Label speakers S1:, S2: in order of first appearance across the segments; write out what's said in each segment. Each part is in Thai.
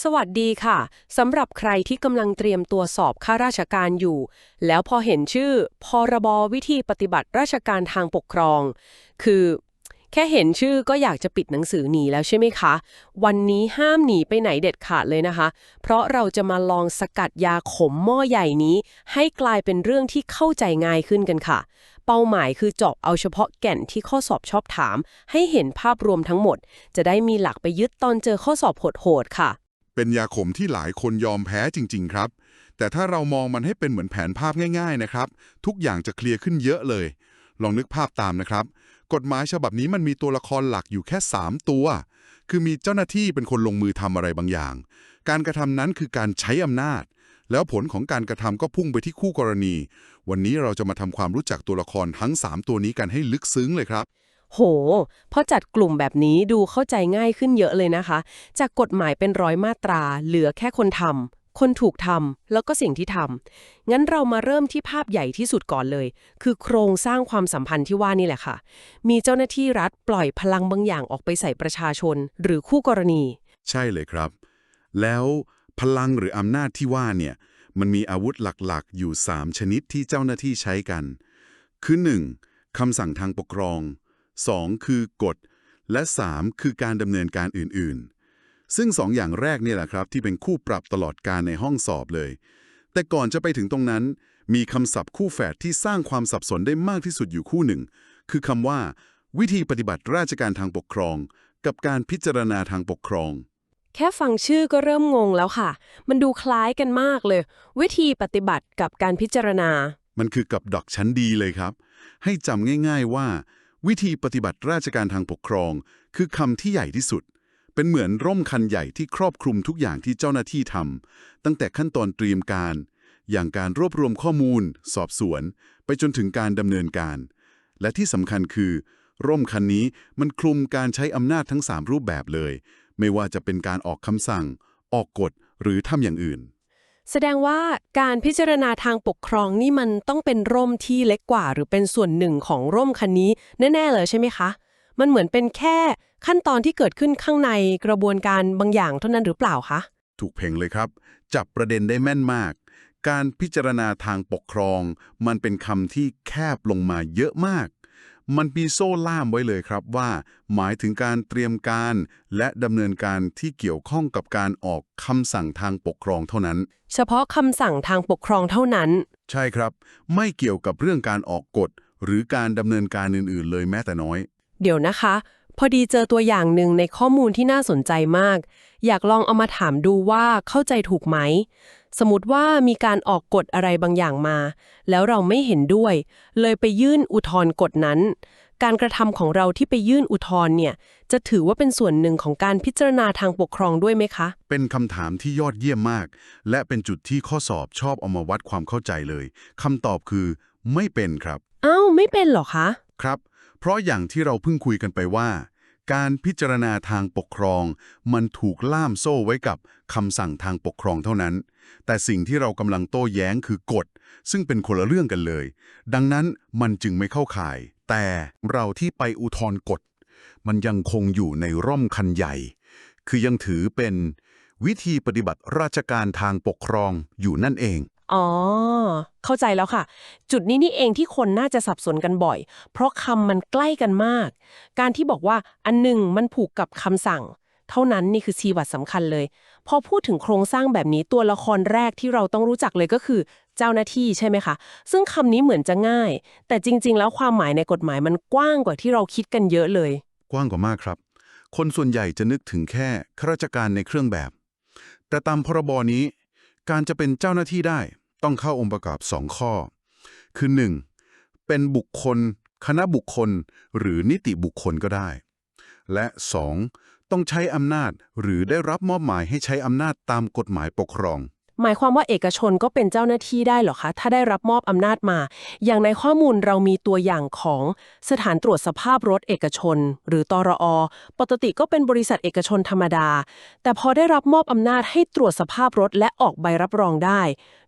S1: สวัสดีค่ะ สำหรับใครที่กำลังเตรียมตัวสอบข้าราชการอยู่ แล้วพอเห็นชื่อ พรบวิธีปฏิบัติราชการทางปกครอง คือ แค่เห็นชื่อก็อยากจะปิดหนังสือหนีแล้วใช่ไหมคะ วันนี้ห้ามหนีไปไหนเด็ดขาดเลยนะคะ เพราะเราจะมาลองสกัดยาขมหม้อใหญ่นี้ ให้กลายเป็นเรื่องที่เข้าใจง่ายขึ้นกันค่ะ เป้าหมายคือเจาะเอาเฉพาะแก่นที่ข้อสอบชอบถาม ให้เห็นภาพรวมทั้งหมด จะได้มีหลักไปยึดตอนเจอข้อสอบโหดๆค่ะ
S2: เป็นยาขมที่หลายคนยอมแพ้จริง ๆ ครับ แต่ถ้าเรามองมันให้เป็นเหมือนแผนภาพง่าย ๆ นะครับ ทุกอย่างจะเคลียร์ขึ้นเยอะเลย ลองนึกภาพตามนะครับ กฎหมายฉบับนี้มันมีตัวละครหลักอยู่แค่ 3 ตัว คือมีเจ้าหน้าที่เป็นคนลงมือทำอะไรบางอย่าง การกระทำนั้นคือการใช้อำนาจ แล้วผลของการกระทำก็พุ่งไปที่คู่กรณี วันนี้เราจะมาทำความรู้จักตัวละครทั้ง 3 ตัวนี้กันให้ลึกซึ้งเลยครับ
S1: โหพอจัดกลุ่มแบบนี้ดูเข้าใจง่ายขึ้นเยอะเลยนะคะ จากกฎหมายเป็นร้อยมาตรา เหลือแค่คนทำคนถูกทำแล้วก็สิ่งที่ทำงั้นเรามาเริ่มที่ภาพใหญ่ที่สุดก่อนเลย คือโครงสร้างความสัมพันธ์ที่ว่านี่แหละค่ะ มีเจ้าหน้าที่รัฐปล่อยพลังบางอย่างออกไปใส่ประชาชน หรือคู่กรณี
S2: ใช่เลยครับ แล้วพลังหรืออำนาจที่ว่าเนี่ยมันมีอาวุธหลักๆ อยู่ 3 ชนิดที่เจ้าหน้าที่ใช้กัน คือ 1. คำสั่งทางปกครอง 2. คือกฎ และ 3. คือการดำเนินการอื่นๆ ซึ่ง 2 อย่างแรกเนี่ยแหละครับ ที่เป็นคู่ปรับตลอดการในห้องสอบเลย แต่ก่อนจะไปถึงตรงนั้น มีคำศัพท์คู่แฝดที่สร้างความสับสนได้มากที่สุดอยู่คู่หนึ่ง คือคำว่า วิธีปฏิบัติราชการทางปกครอง กับการพิจารณาทางปกครอง
S1: แค่ฟังชื่อก็เริ่มงงแล้วค่ะ มันดูคล้ายกันมากเลย วิธีปฏิบัติกับการพิจารณา
S2: มันคือกับดอกชั้นดีเลยครับ ให้จำง่าย ๆว่า วิธีปฏิบัติราชการทางปกครอง คือคำที่ใหญ่ที่สุด เป็นเหมือนร่มคันใหญ่ที่ครอบคลุมทุกอย่างที่เจ้าหน้าที่ทำตั้งแต่ขั้นตอนเตรียมการ อย่างการรวบรวมข้อมูล สอบสวน ไปจนถึงการดำเนินการ และที่สำคัญคือ ร่มคันนี้มันคลุมการใช้อำนาจทั้ง 3 รูปแบบเลย ไม่ว่าจะเป็นการออกคำสั่ง ออกกฎหรือทำอย่างอื่น
S1: แสดงว่าการพิจารณาทางปกครองนี่มันต้องเป็นร่มที่เล็กกว่า หรือเป็นส่วนหนึ่งของร่มคันนี้แน่ๆเลยใช่ไหมคะ มันเหมือนเป็นแค่ขั้นตอนที่เกิดขึ้นข้างในกระบวนการบางอย่างเท่านั้นหรือเปล่าคะ
S2: ถูกเพ่งเลยครับ จับประเด็นได้แม่นมาก การพิจารณาทางปกครอง มันเป็นคำที่แคบลงมาเยอะมาก มันมีโซ่ล่ามไว้เลยครับว่า หมายถึงการเตรียมการและดำเนินการที่เกี่ยวข้องกับการออกคำสั่งทางปกครองเท่านั้น
S1: เฉพาะคำสั่งทางปกครองเท่านั้น
S2: ใช่ครับ ไม่เกี่ยวกับเรื่องการออกกฎ หรือการดำเนินการอื่น ๆ เลยแม้แต่น้อย
S1: เดี๋ยวนะคะ พอดีเจอตัวอย่างหนึ่งในข้อมูลที่น่าสนใจมาก อยากลองเอามาถามดูว่าเข้าใจถูกไหม สมมติว่ามีการออกกฎอะไรบางอย่างมา แล้วเราไม่เห็นด้วย เลยไปยื่นอุทธรณ์กฎนั้น การกระทำของเราที่ไปยื่นอุทธรณ์เนี่ย จะถือว่าเป็นส่วนหนึ่งของการพิจารณาทางปกครองด้วยไหมคะ
S2: เป็นคำถามที่ยอดเยี่ยมมาก และเป็นจุดที่ข้อสอบชอบเอามาวัดความเข้าใจเลยคำตอบคือ ไม่เป็นครับ
S1: อ้าวไม่เป็นเหรอคะ
S2: ครับ เพราะอย่างที่เราเพิ่งคุยกันไปว่า การพิจารณาทางปกครอง มันถูกล่ามโซ่ไว้กับคำสั่งทางปกครองเท่านั้น แต่สิ่งที่เรากำลังโต้แย้งคือกฎ ซึ่งเป็นคนละเรื่องกันเลย ดังนั้นมันจึงไม่เข้าข่าย แต่เราที่ไปอุทธรณ์กฎ มันยังคงอยู่ในร่มคันใหญ่ คือยังถือเป็นวิธีปฏิบัติราชการทางปกครองอยู่นั่นเอง
S1: อ๋อ เข้าใจแล้วค่ะ จุดนี้นี่เองที่คนน่าจะสับสนกันบ่อย เพราะคำมันใกล้กันมาก การที่บอกว่าอันหนึ่งมันผูกกับคำสั่ง เท่านั้นนี่คือชีวัดสำคัญเลย พอพูดถึงโครงสร้างแบบนี้ตัวละครแรกที่เราต้องรู้จักเลยก็คือ เจ้าหน้าที่ใช่ไหมคะ ซึ่งคำนี้เหมือนจะง่าย แต่จริง ๆ แล้วความหมายในกฎหมายมันกว้างกว่าที่เราคิดกันเยอะเลย
S2: กว้างกว่ามากครับ คนส่วนใหญ่จะนึกถึงแค่ข้าราชการในเครื่องแบบ แต่ตามพรบนี้ การจะเป็นเจ้าหน้าที่ได้ ต้องเข้าองค์ประกอบ 2 ข้อ คือ 1. เป็นบุคคล คณะบุคคล หรือนิติบุคคลก็ได้ และ 2. ต้องใช้อำนาจหรือได้รับมอบหมายให้ใช้อำนาจตามกฎหมายปกครอง
S1: หมายความว่าเอกชนก็เป็นเจ้าหน้าที่ได้เหรอคะ ถ้าได้รับมอบอำนาจมา อย่างในข้อมูลเรามีตัวอย่างของสถานตรวจสภาพรถเอกชน หรือตรอ ปกติก็เป็นบริษัทเอกชนธรรมดา แต่พอได้รับมอบอำนาจให้ตรวจสภาพรถและออกใบรับรองได้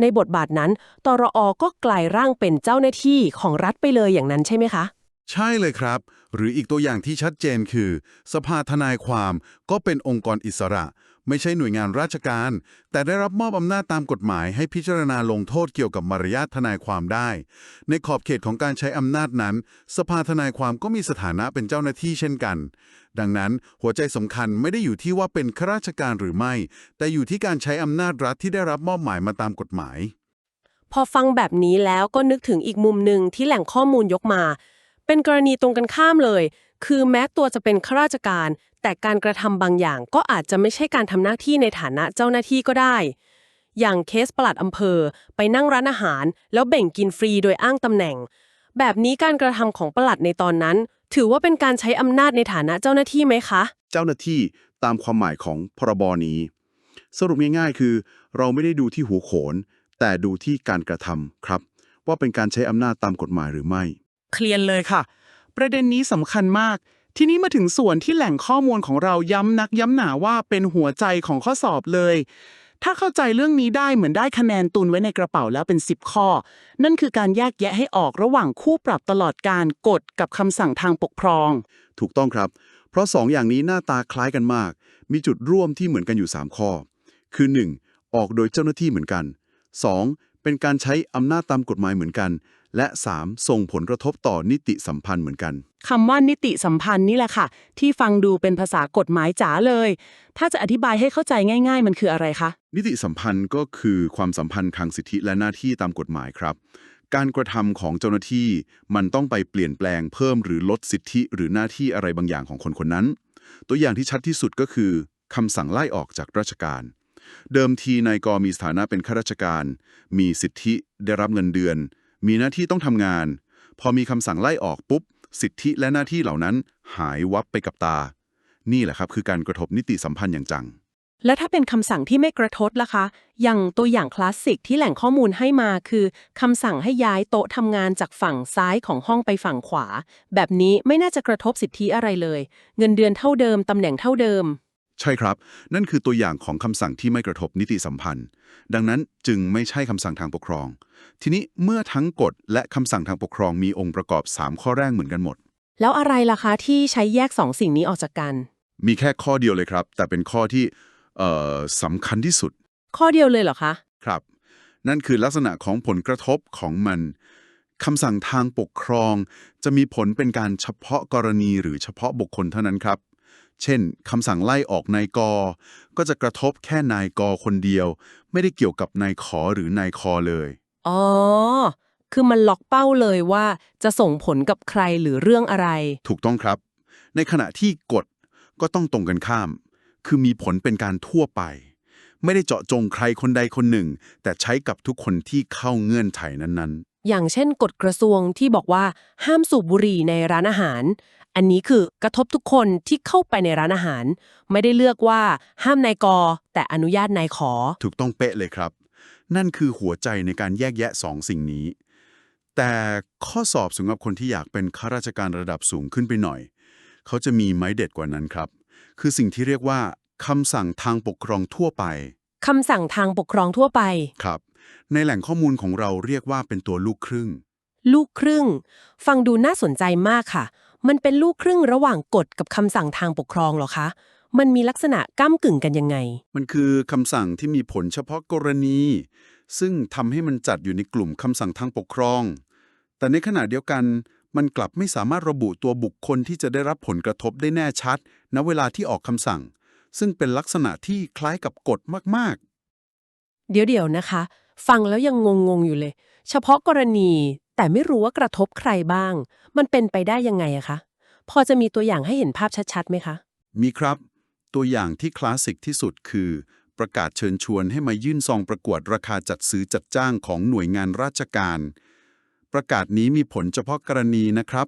S1: ในบทบาทนั้นตรอก็กลายร่างเป็นเจ้าหน้าที่ของรัฐไปเลยอย่างนั้นใช่ไหมคะ
S2: ใช่เลยครับ หรืออีกตัวอย่างที่ชัดเจนคือ สภาทนายความก็เป็นองค์กรอิสระ
S3: ไม่ใช่หน่วยงานราชการ แต่ได้รับมอบอำนาจตามกฎหมายให้พิจารณาลงโทษเกี่ยวกับมารยาททนายความได้ ในขอบเขตของการใช้อำนาจนั้น สภาทนายความก็มีสถานะเป็นเจ้าหน้าที่เช่นกัน ดังนั้นหัวใจสำคัญไม่ได้อยู่ที่ว่าเป็นข้าราชการหรือไม่ แต่อยู่ที่การใช้อำนาจรัฐที่ได้รับมอบหมายมาตามกฎหมาย
S4: พอฟังแบบนี้แล้วก็นึกถึงอีกมุมหนึ่งที่แหล่งข้อมูลยกมา เป็นกรณีตรงกันข้ามเลย คือแม้ตัวจะเป็นข้าราชการ แต่การกระทำบางอย่างก็อาจจะไม่ใช่การทำหน้าที่ในฐานะเจ้าหน้าที่ก็ได้ อย่างเคสปลัดอำเภอ ไปนั่งร้านอาหาร แล้วแบ่งกินฟรีโดยอ้างตำแหน่ง แบบนี้การกระทำของปลัดในตอนนั้น ถือว่าเป็นการใช้อำนาจในฐานะเจ้าหน้าที่ไหมคะ
S2: เจ้าหน้าที่ตามความหมายของพรบนี้ สรุปง่ายๆ คือ เราไม่ได้ดูที่หัวโขน แต่ดูที่การกระทำครับ ว่าเป็นการใช้อำนาจตามกฎหมายหรือไม่
S1: เคลียร์เลยค่ะ ประเด็นนี้สำคัญมาก ทีนี้มาถึงส่วนที่แหล่งข้อมูลของเราย้ำนักย้ำหนาว่าเป็นหัวใจของข้อสอบเลย ถ้าเข้าใจเรื่องนี้ได้เหมือนได้คะแนนตุนไว้ในกระเป๋าแล้วเป็น 10 ข้อ นั่นคือการแยกแยะให้ออกระหว่างคู่ปรับตลอดการกฎกับคำสั่งทางปกครอง
S2: ถูกต้องครับ เพราะสองอย่างนี้หน้าตาคล้ายกันมาก มีจุดร่วมที่เหมือนกันอยู่ 3 ข้อ คือ 1. ออกโดยเจ้าหน้าที่เหมือนกัน 2. เป็นการใช้อำนาจตามกฎหมายเหมือนกัน และ 3. ส่งผลกระทบต่อนิติสัมพันธ์เหมือนกัน
S1: คำว่านิติสัมพันธ์นี่แหละค่ะ ที่ฟังดูเป็นภาษากฎหมายจ๋าเลย ถ้าจะอธิบายให้เข้าใจง่าย ๆ มันคืออะไรคะ
S2: นิติสัมพันธ์ก็คือความสัมพันธ์ทางสิทธิและหน้าที่ตามกฎหมายครับ การกระทำของเจ้าหน้าที่ มันต้องไปเปลี่ยนแปลงเพิ่มหรือลดสิทธิ หรือหน้าที่อะไรบางอย่างของคนคนนั้น ตัวอย่างที่ชัดที่สุดก็คือคำสั่งไล่ออกจากราชการเดิมทีนายกมีสถานะเป็นข้าราชการ มีสิทธิได้รับเงินเดือน มีหน้าที่ต้องทำงาน พอมีคำสั่งไล่ออกปุ๊บ สิทธิและหน้าที่เหล่านั้นหายวับไปกับตา นี่แหละครับคือการกระทบนิติสัมพันธ์อย่างจัง
S1: แล้วถ้าเป็นคำสั่งที่ไม่กระทบล่ะคะ อย่างตัวอย่างคลาสสิกที่แหล่งข้อมูลให้มาคือคำสั่งให้ย้ายโต๊ะทำงานจากฝั่งซ้ายของห้องไปฝั่งขวา แบบนี้ไม่น่าจะกระทบสิทธิอะไรเลย เงินเดือนเท่าเดิมตำแหน่งเท่าเดิม
S2: ใช่ครับ นั่นคือตัวอย่างของคำสั่งที่ไม่กระทบนิติสัมพันธ์ ดังนั้นจึงไม่ใช่คำสั่งทางปกครอง ทีนี้เมื่อทั้งกฎและคำสั่งทางปกครองมีองค์ประกอบ 3 ข้อแรกเหมือนกันหมด
S1: แล้วอะไรล่ะคะที่ใช้แยกสองสิ่งนี้ออกจากกัน
S2: มีแค่ข้อเดียวเลยครับ แต่เป็นข้อที่เอ่อสำคัญที่สุด
S1: ข้อเดียวเลยเหรอคะ
S2: ครับ นั่นคือลักษณะของผลกระทบของมันคำสั่งทางปกครอง จะมีผลเป็นการเฉพาะกรณีหรือเฉพาะบุคคลเท่านั้นครับ เช่นคำสั่งไล่ออกนายกก็จะกระทบแค่นายกคนเดียว ไม่ได้เกี่ยวกับนายขอหรือนายคอเลย
S1: อ๋อ คือมันล็อกเป้าเลยว่าจะส่งผลกับใครหรือเรื่องอะไร
S2: ถูกต้องครับ ในขณะที่กฎก็ต้องตรงกันข้าม คือมีผลเป็นการทั่วไป ไม่ได้เจาะจงใครคนใดคนหนึ่ง แต่ใช้กับทุกคนที่เข้าเงื่อนไขนั้น
S1: อย่างเช่นกฎกระทรวงที่บอกว่าห้ามสูบบุหรี่ในร้านอาหาร อันนี้คือกระทบทุกคนที่เข้าไปในร้านอาหาร ไม่ได้เลือกว่าห้ามนายกแต่อนุญาตนายขอ
S2: ๆถูกต้องเป๊ะเลยครับ นั่นคือหัวใจในการแยกแยะสองสิ่งนี้ แต่ข้อสอบสำหรับคนที่อยากเป็นข้าราชการระดับสูงขึ้นไปหน่อย เขาจะมีไม้เด็ดกว่านั้นครับ คือสิ่งที่เรียกว่าคำสั่งทางปกครองทั่วไป
S1: คำสั่งทางปกครองทั่วไป
S2: ครับ ในแหล่งข้อมูลของเราเรียกว่าเป็นตัวลูกครึ่ง
S1: ลูกครึ่ง ฟังดูน่าสนใจมากค่ะ มันเป็นลูกครึ่งระหว่างกฎกับคำสั่งทางปกครองเหรอคะ มันมีลักษณะก้ากึ่งกันยังไง
S2: มันคือคำสั่งที่มีผลเฉพาะกรณี ซึ่งทำให้มันจัดอยู่ในกลุ่มคำสั่งทางปกครอง แต่ในขณะเดียวกันมันกลับไม่สามารถระบุตัวบุคคลที่จะได้รับผลกระทบได้แน่ชัด ณ เวลาที่ออกคำสั่ง ซึ่งเป็นลักษณะที่คล้ายกับกฎมาก
S1: เดี๋ยวเดี๋ยวนะคะ ฟังแล้วยังงงๆอยู่เลย เฉพาะกรณี แต่ไม่รู้ว่ากระทบใครบ้าง มันเป็นไปได้ยังไงอะคะ พอจะมีตัวอย่างให้เห็นภาพชัดๆไหมคะ
S2: ๆมีครับ ตัวอย่างที่คลาสสิกที่สุดคือ ประกาศเชิญชวนให้มายื่นซองประกวดราคาจัดซื้อจัดจ้างของหน่วยงานราชการ ประกาศนี้มีผลเฉพาะกรณีนะครับ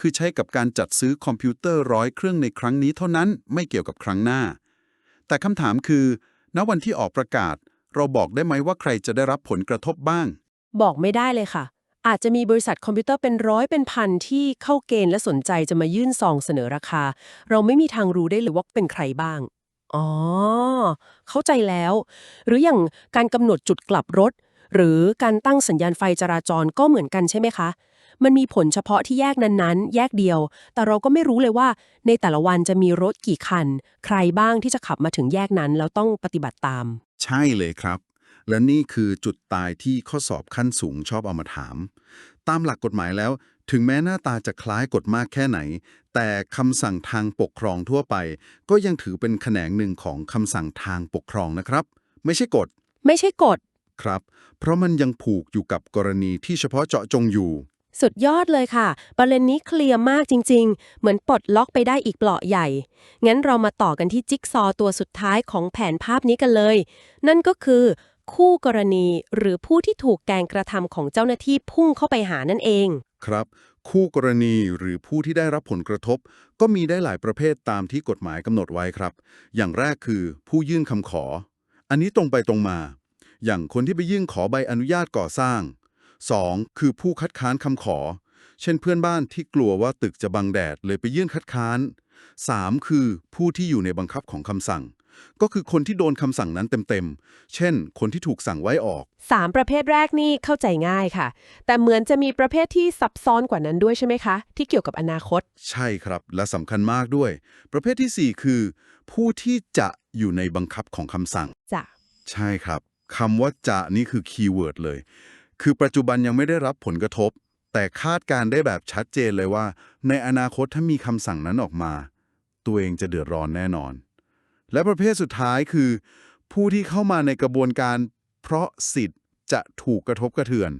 S2: คือใช้กับการจัดซื้อคอมพิวเตอร์ร้อยเครื่องในครั้งนี้เท่านั้นไม่เกี่ยวกับครั้งหน้า แต่คำถามคือณวันที่ออกประกาศ เราบอกได้ไหมว่าใครจะได้รับผลกระทบบ้าง
S1: บอกไม่ได้เลยค่ะ อาจจะมีบริษัทคอมพิวเตอร์เป็นร้อยเป็นพันที่เข้าเกณฑ์และสนใจจะมายื่นซองเสนอราคา เราไม่มีทางรู้ได้เลยว่าเป็นใครบ้าง อ๋อ เข้าใจแล้ว หรืออย่างการกำหนดจุดกลับรถ หรือการตั้งสัญญาณไฟจราจรก็เหมือนกันใช่ไหมคะ มันมีผลเฉพาะที่แยกนั้นๆ แยกเดียว แต่เราก็ไม่รู้เลยว่า ในแต่ละวันจะมีรถกี่คัน ใครบ้างที่จะขับมาถึงแยกนั้นแล้วต้องปฏิบัติตาม
S2: ใช่เลยครับ และนี่คือจุดตายที่ข้อสอบขั้นสูงชอบเอามาถาม ตามหลักกฎหมายแล้ว ถึงแม้หน้าตาจะคล้ายกฎมากแค่ไหน แต่คำสั่งทางปกครองทั่วไป ก็ยังถือเป็นแขนงหนึ่งของคำสั่งทางปกครองนะครับ ไม่ใช่กฎ
S1: ไม่ใช่กฎ
S2: ครับ เพราะมันยังผูกอยู่กับกรณีที่เฉพาะเจาะจงอยู่
S1: สุดยอดเลยค่ะ ประเด็นนี้เคลียร์มากจริง ๆ เหมือนปลดล็อกไปได้อีกเปลาะใหญ่ งั้นเรามาต่อกันที่จิ๊กซอว์ตัวสุดท้ายของแผนภาพนี้กันเลย นั่นก็คือ คู่กรณีหรือผู้ที่ถูกแกงกระทำของเจ้าหน้าที่พุ่งเข้าไปหานั่นเอง
S2: ครับ คู่กรณีหรือผู้ที่ได้รับผลกระทบ ก็มีได้หลายประเภทตามที่กฎหมายกำหนดไว้ครับ อย่างแรกคือผู้ยื่นคำขอ อันนี้ตรงไปตรงมา อย่างคนที่ไปยื่นขอใบอนุญาตก่อสร้าง 2. คือผู้คัดค้านคำขอ เช่นเพื่อนบ้านที่กลัวว่าตึกจะบังแดดเลยไปยื่นคัดค้าน 3. คือผู้ที่อยู่ในบังคับของคำสั่ง ก็คือคนที่โดนคำสั่งนั้นเต็มๆ เช่น คนที่ถูกสั่งไว้ออก
S1: สามประเภทแรกนี่เข้าใจง่ายค่ะ แต่เหมือนจะมีประเภทที่ซับซ้อนกว่านั้นด้วยใช่ไหมคะ ที่เกี่ยวกับอนาคต
S2: ใช่ครับ และสำคัญมากด้วย ประเภททีสี่4 คือ ผู้ที่จะอยู่ในบังคับของคำสั่ง
S1: จ้ะ
S2: ใช่ครับคำว่าจะนี่คือคีย์เวิร์ดเลย คือปัจจุบันยังไม่ได้รับผลกระทบ แต่คาดการณ์ได้แบบชัดเจนเลยว่า ในอนาคตถ้ามีคำสั่งนั้นออกมา ตัวเองจะเดือดร้อนแน่นอน และประเภทสุดท้ายคือ ผู้ที่เข้ามาในกระบวนการ เพราะสิทธิ์จะถูกกระทบกระเทือน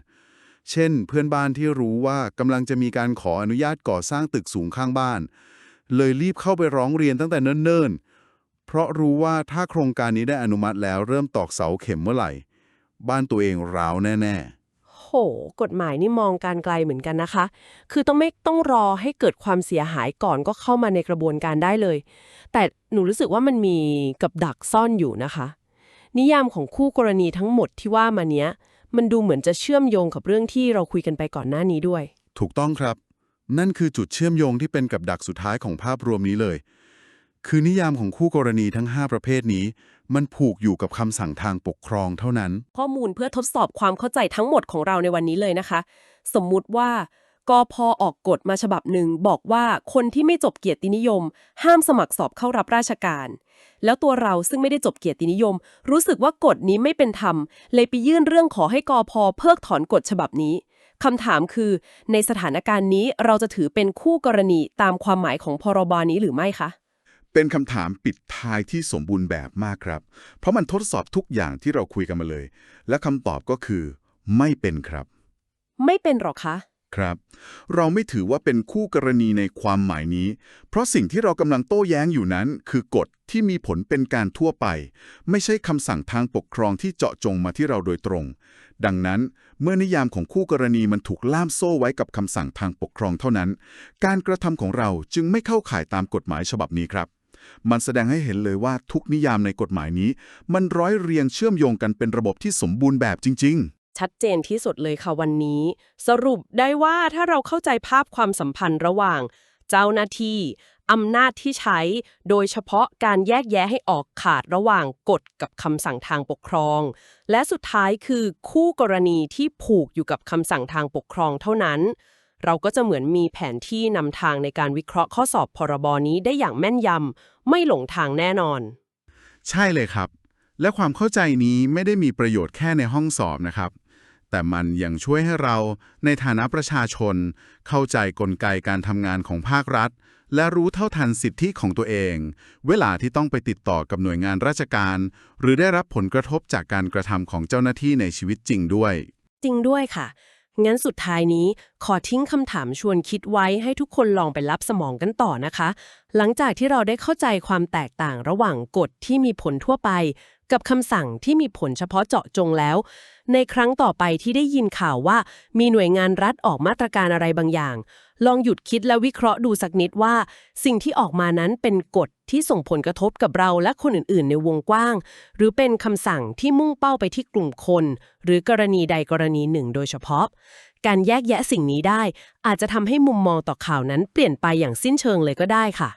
S2: เช่น เพื่อนบ้านที่รู้ว่ากำลังจะมีการขออนุญาตก่อสร้างตึกสูงข้างบ้าน เลยรีบเข้าไปร้องเรียนตั้งแต่เนิ่นๆ เพราะรู้ว่าถ้าโครงการนี้ได้อนุมัติแล้วเริ่มตอกเสาเข็มเมื่อไหร่ บ้านตัวเองร้าวแน่
S1: โห กฎหมายนี่มองการไกลเหมือนกันนะคะ คือต้องไม่ต้องรอให้เกิดความเสียหายก่อนก็เข้ามาในกระบวนการได้เลย แต่หนูรู้สึกว่ามันมีกับดักซ่อนอยู่นะคะ นิยามของคู่กรณีทั้งหมดที่ว่ามาเนี้ย มันดูเหมือนจะเชื่อมโยงกับเรื่องที่เราคุยกันไปก่อนหน้านี้ด้วย
S2: ถูกต้องครับ นั่นคือจุดเชื่อมโยงที่เป็นกับดักสุดท้ายของภาพรวมนี้เลย คือนิยามของคู่กรณีทั้ง 5 ประเภทนี้ มันผูกอยู่กับคำสั่งทางปกครองเท่านั้น
S1: ข้อมูลเพื่อทดสอบความเข้าใจทั้งหมดของเราในวันนี้เลยนะคะ สมมุติว่ากพออกกฎมาฉบับหนึ่งบอกว่าคนที่ไม่จบเกียรตินิยม ห้ามสมัครสอบเข้ารับราชการ แล้วตัวเราซึ่งไม่ได้จบเกียรตินิยม รู้สึกว่ากฎนี้ไม่เป็นธรรม เลยไปยื่นเรื่องขอให้กพเพิกถอนกฎฉบับนี้คำถามคือ ในสถานการณ์นี้เราจะถือเป็นคู่กรณีตามความหมายของพรบนี้หรือไม่คะ
S2: เป็นคำถามปิดท้ายที่สมบูรณ์แบบมากครับ เพราะมันทดสอบทุกอย่างที่เราคุยกันมาเลย และคำตอบก็คือ ไม่เป็นครับ
S1: ไม่เป็นหรอคะ
S2: ครับ เราไม่ถือว่าเป็นคู่กรณีในความหมายนี้ เพราะสิ่งที่เรากำลังโต้แย้งอยู่นั้น คือกฎที่มีผลเป็นการทั่วไป ไม่ใช่คำสั่งทางปกครองที่เจาะจงมาที่เราโดยตรง ดังนั้นเมื่อนิยามของคู่กรณีมันถูกล่ามโซ่ไว้กับคำสั่งทางปกครองเท่านั้น การกระทำของเราจึงไม่เข้าข่ายตามกฎหมายฉบับนี้ครับ มันแสดงให้เห็นเลยว่าทุกนิยามในกฎหมายนี้ มันร้อยเรียงเชื่อมโยงกันเป็นระบบที่สมบูรณ์แบบจริง ๆ
S1: ชัดเจนที่สุดเลยค่ะวันนี้ สรุปได้ว่าถ้าเราเข้าใจภาพความสัมพันธ์ระหว่าง เจ้าหน้าที่อำนาจที่ใช้ โดยเฉพาะการแยกแยะให้ออกขาดระหว่างกฎกับคำสั่งทางปกครอง และสุดท้ายคือคู่กรณีที่ผูกอยู่กับคำสั่งทางปกครองเท่านั้น เราก็จะเหมือนมีแผนที่นำทางในการวิเคราะห์ข้อสอบพรบนี้ได้อย่างแม่นยำไม่หลงทางแน่นอน
S2: ใช่เลยครับ และความเข้าใจนี้ไม่ได้มีประโยชน์แค่ในห้องสอบนะครับ แต่มันยังช่วยให้เราในฐานะประชาชน เข้าใจกลไกการทำงานของภาครัฐ และรู้เท่าทันสิทธิของตัวเอง เวลาที่ต้องไปติดต่อกับหน่วยงานราชการ หรือได้รับผลกระทบจากการกระทำของเจ้าหน้าที่ในชีวิตจริงด้วย
S1: จริงด้วยค่ะ งั้นสุดท้ายนี้ขอทิ้งคำถามชวนคิดไว้ให้ทุกคนลองไปรับสมองกันต่อนะคะ หลังจากที่เราได้เข้าใจความแตกต่างระหว่างกฎที่มีผลทั่วไป กับคำสั่งที่มีผลเฉพาะเจาะจงแล้ว ในครั้งต่อไปที่ได้ยินข่าวว่า มีหน่วยงานรัฐออกมาตรการอะไรบางอย่าง ลองหยุดคิดและวิเคราะห์ดูสักนิดว่า สิ่งที่ออกมานั้นเป็นกฎที่ส่งผลกระทบกับเราและคนอื่นๆ ในวงกว้าง หรือเป็นคำสั่งที่มุ่งเป้าไปที่กลุ่มคน หรือกรณีใดกรณีหนึ่ง โดยเฉพาะ การแยกแยะสิ่งนี้ได้ อาจจะทำให้มุมมองต่อข่าวนั้นเปลี่ยนไปอย่างสิ้นเชิงเลยก็ได้ค่ะ